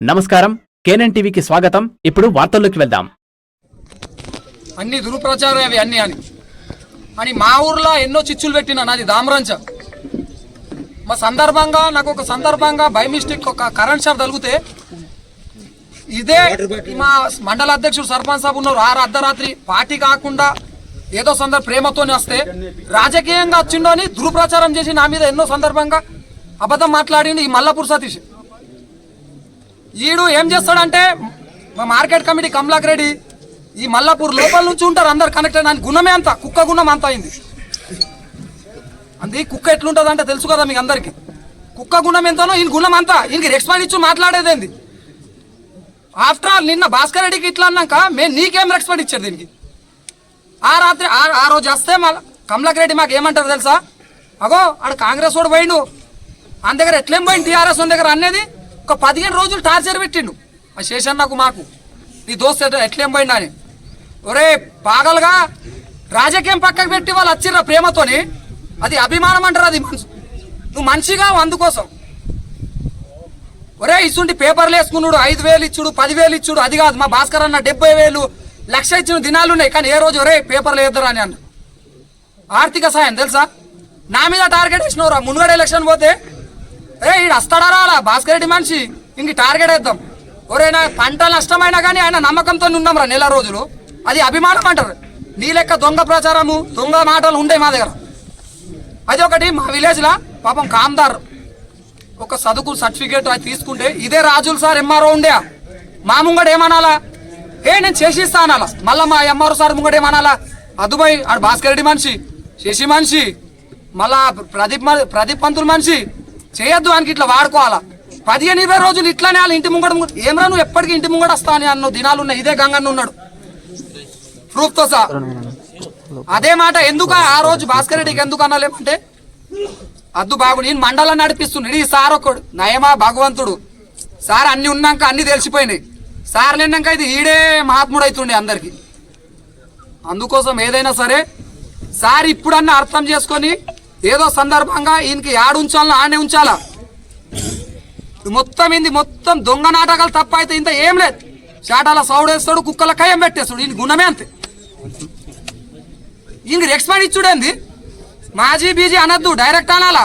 నమస్కారం. కేనన్ టీవీకి స్వాగతం. ఇప్పుడు వార్తల్లోకి వెళ్దాం. అన్ని దురుప్రచారం అవి అన్ని అని. అని మా ఊర్లో ఎన్నో చిచ్చులు పెట్టిన నాది దామరంచ. మా సందర్భంగా నాకు ఒక సందర్భంగా బై మిస్టేక్ ఒక కరెంట్ షాప్ తగిలితే ఇదే మా మండల అధ్యక్షుడు సర్పంచ్ సాబ్ ఉన్నారు. ఆరు అర్ధరాత్రి పార్టీ కాకుండా ఏదో సందర్భ ప్రేమతోనే వస్తే రాజకీయంగా వచ్చిండో అని దురుప్రచారం చేసి నా మీద ఎన్నో సందర్భంగా అబద్ధం మాట్లాడింది ఈ మల్లపూర్ సతీష్. ఈడు ఏం చేస్తాడంటే మా మార్కెట్ కమిటీ కమలాక్ రెడ్డి ఈ మల్లాపూర్ లోపల నుంచి ఉంటారు అందరు కనెక్టెడ్ అని గుణమే అంత కుక్క గుణం అంత అయింది. అంతే కుక్క ఎట్లుంటుంది అంటే తెలుసు కదా మీకు అందరికి. కుక్క గుణం ఎంతనో ఈయన గుణం అంతా ఈయనకి రెస్పాండ్ ఇచ్చి మాట్లాడేదేంది ఆఫ్టర్ ఆల్ నిన్న భాస్కర్ రెడ్డికి ఇట్లా అన్నాక మేము నీకేం రెస్పాండ్ ఇచ్చారు దీనికి? ఆ రాత్రి ఆ- ఆ రోజు వస్తే మళ్ళీ కమలాక్ రెడ్డి మాకు ఏమంటారు తెలుసా? అగో ఆడ కాంగ్రెస్ వాడు పోయిండు. ఆయన దగ్గర ఎట్లేం పోయింది టీఆర్ఎస్ దగ్గర అనేది ఒక పదిహేను రోజులు టార్చర్ పెట్టిండు. ఆ శేషన్ నాకు మాకు. నీ దోస్తు ఎట్లేం పోయిండు అని. ఒరే పాగలుగా రాజకీయం పక్కకు పెట్టి వాళ్ళు వచ్చిర్రా ప్రేమతోని. అది అభిమానం అంటారు అది మనసు నువ్వు మనిషిగా అందుకోసం. ఒరే ఇసుంటి పేపర్లు వేసుకున్నాడు ఐదు వేలు ఇచ్చుడు పదివేలు ఇచ్చుడు అది కాదు మా భాస్కర్ అన్న డెబ్బై వేలు లక్ష ఇచ్చిన దినాలు ఉన్నాయి కానీ ఏ రోజు ఒరే పేపర్లు వేద్దరా అని అన్న. ఆర్థిక సాయం తెలుసా? నా మీద టార్గెట్ ఇచ్చినవరా మునుగడ ఎలక్షన్ పోతే ఈడు వస్తాడా రాలా? భాస్కర్ రెడ్డి మనిషి. ఇంక టార్గెట్ వేద్దాం. ఒరే నా పంట నష్టమైనా కానీ ఆయన నమ్మకంతో ఉన్నాం రా నెల రోజులు. అది అభిమానం అంటారు. నీ లెక్క దొంగ ప్రచారము దొంగ మాటలు ఉండే మా దగ్గర. అది ఒకటి మా విలేజ్లో పాపం కామ్దార్ ఒక చదువుకు సర్టిఫికేట్ అది తీసుకుంటే ఇదే రాజులు సార్ ఎంఆర్ఓ ఉండే. మా ముంగడు ఏమనాలా? ఏ నేను చేసిస్తా అనాలా. మళ్ళా మా ఎంఆర్ఓ సార్ ముంగడు ఏమనాలా? అదుబాయ్ ఆడు భాస్కర్ రెడ్డి మనిషి శశి మనిషి మళ్ళా ప్రదీప్ మ- ప్రదీప్ పంతులు మనిషి. చేయొద్దు అని ఇట్లా వాడుకోవాలా? పదిహేను ఇరవై రోజులు ఇట్లానే వాళ్ళు ఇంటి ముంగడ ఏమరా నువ్వు ఎప్పటికీ ఇంటి ముంగడ వస్తా అని అన్న దినాలు ఉన్నాయి. ఇదే గంగన్న ఉన్నాడు. ప్రూఫ్తో సార్ సహా. అదే మాట ఎందుకు ఆ రోజు భాస్కర్ రెడ్డికి ఎందుకు అనాలేమంటే అద్దు బాగు నేను మండలం నడిపిస్తున్నాడు ఈ సార్ ఒకడు నయమా భగవంతుడు. సార్ అన్ని ఉన్నాక అన్ని తెలిసిపోయినాయి. సార్ నిన్నాక ఇది ఈడే మహాత్ముడు అవుతుండే అందరికి. అందుకోసం ఏదైనా సరే సార్ ఇప్పుడన్నా అర్థం చేసుకొని ఏదో సందర్భంగా ఈయనకి యాడు ఉంచాలని ఆడనే ఉంచాలా? మొత్తం ఇంది మొత్తం దొంగ నాటకాలు తప్ప అయితే ఇంత ఏం లేదు. చాటాల సౌడేస్తాడు కుక్కల కయం పెట్టేస్తాడు. ఈయన గుణమే అంతే. ఈయనకి రెస్పాండ్ ఇచ్చుడేంది మాజీ బీజీ అనద్దు డైరెక్ట్ అనాలా?